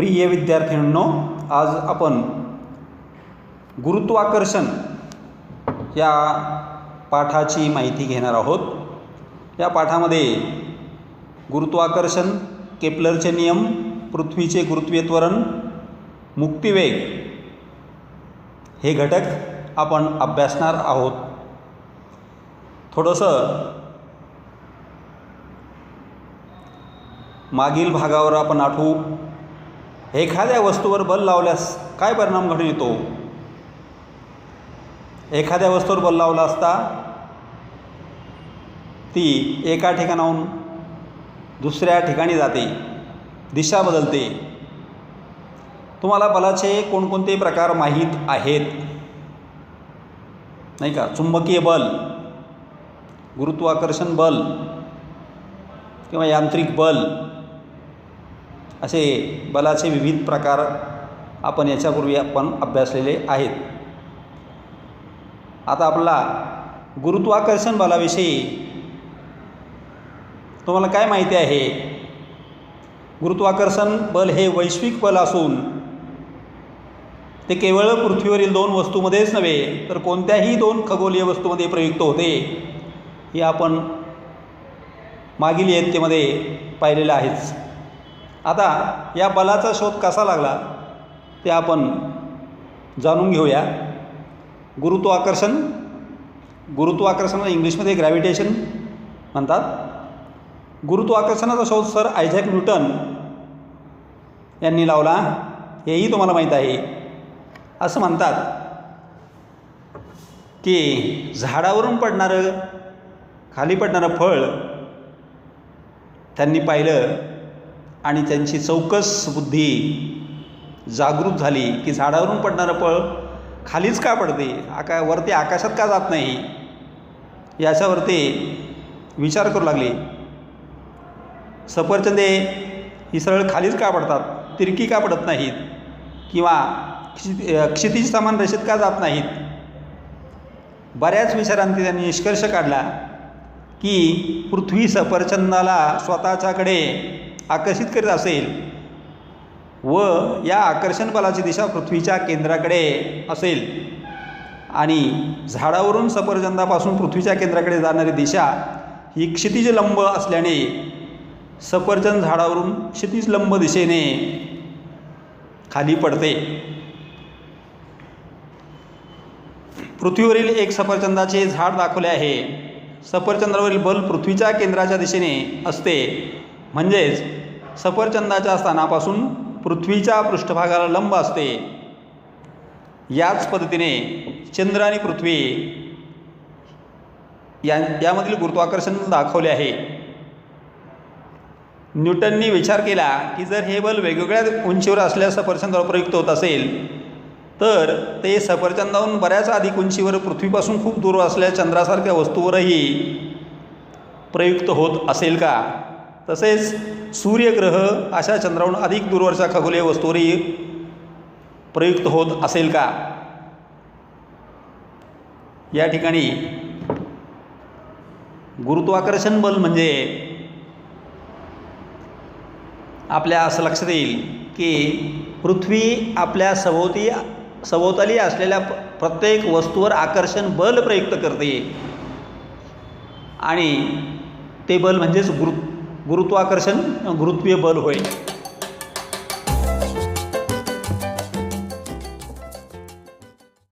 प्रिय विद्यार्थ्यांनो आज आपण गुरुत्वाकर्षण या पाठाची माहिती घेणार आहोत. या पाठामध्ये गुरुत्वाकर्षण केपलरचे नियम पृथ्वीचे गुरुत्वीय त्वरण मुक्तिवेग हे घटक आपण अभ्यासणार आहोत. थोडंसं मागील भागावर आपण आठवू. एखाद्या वस्तूवर बल लावल्यास काय परिणाम घडून येतो? एखाद्या वस्तूवर बल लावला असता ती एका ठिकाणाहून दुसऱ्या ठिकाणी जाते दिशा बदलते. तुम्हाला बलाचे कोणकोणते प्रकार माहीत आहेत? नाही का? चुंबकीय बल गुरुत्वाकर्षण बल किंवा यांत्रिक बल असे बलाचे विविध प्रकार आपण याच्यापूर्वी आपण अभ्यासलेले आहेत. आता आपला गुरुत्वाकर्षण बलाविषयी तुम्हाला काय माहिती आहे? गुरुत्वाकर्षण बल हे वैश्विक बल असून ते केवळ पृथ्वीवरील दोन वस्तूमध्येच नव्हे तर कोणत्याही दोन खगोलीय वस्तूमध्ये प्रयुक्त होते हे आपण मागील इयत्तेमध्ये पाहिलेलं आहेच. आता या बलाचा शोध कसा लागला ते आपण जाणून घेऊया. गुरुत्वाकर्षण गुरुत्वाकर्षणाला इंग्लिशमध्ये ग्रॅव्हिटेशन म्हणतात. गुरुत्वाकर्षणाचा शोध सर आयझॅक न्यूटन यांनी लावला. हेही तुम्हाला माहीत आहे. असं म्हणतात की झाडावरून पडणारं खाली पडणारं फळ त्यांनी पाहिलं. आणि त्यांची चौकस बुद्धी जागृत झाली की झाडावरून पडणारं फळ खालीच का पडते? आका वरती आकाशात का जात नाही? याच्यावरती विचार करू लागले. सफरचंदे ही सरळ खालीच का पडतात? तिरकी का पडत नाहीत? किंवा क्षि क्षितिज समान रेषेत का जात नाहीत? बऱ्याच विचारांती त्यांनी निष्कर्ष काढला की पृथ्वी सफरचंदाला स्वतःच्याकडे आकर्षित करीत असेल. व या आकर्षण बलाची दिशा पृथ्वीच्या केंद्राकडे असेल. आणि झाडावरून सफरचंदापासून पृथ्वीच्या केंद्राकडे जाणारी दिशा ही क्षितिज लंब असल्याने सफरचंद झाडावरून क्षितिज लंब दिशेने खाली पडते. पृथ्वीवरील एक सफरचंदाचे झाड दाखवले आहे. सफरचंदावरील बल पृथ्वीच्या केंद्राच्या दिशेने असते. म्हणजेच सफरचंदाच्या स्थानापासून पृथ्वीच्या पृष्ठभागाला लंब असते. याच पद्धतीने चंद्र आणि पृथ्वी या यामधील गुरुत्वाकर्षण दाखवले आहे. न्यूटननी विचार केला की जर हे बल वेगवेगळ्या उंचीवर असल्या सफरचंदावर प्रयुक्त होत असेल तर ते सफरचंदाहून बऱ्याच अधिक उंचीवर पृथ्वीपासून खूप दूर असल्या चंद्रासारख्या वस्तूवरही प्रयुक्त होत असेल का? तसेच सूर्यग्रह अशा चंद्राहून अधिक दूरवरच्या खगोलीय वस्तूवरही प्रयुक्त होत असेल का? या ठिकाणी गुरुत्वाकर्षण बल म्हणजे आपल्या असं लक्षात येईल की पृथ्वी आपल्या सभोवती सभोवताली असलेल्या प्रत्येक वस्तूवर आकर्षण बल प्रयुक्त करते. आणि ते बल म्हणजेच गुरु गुरुत्वाकर्षण गुरुत्वीय बल होय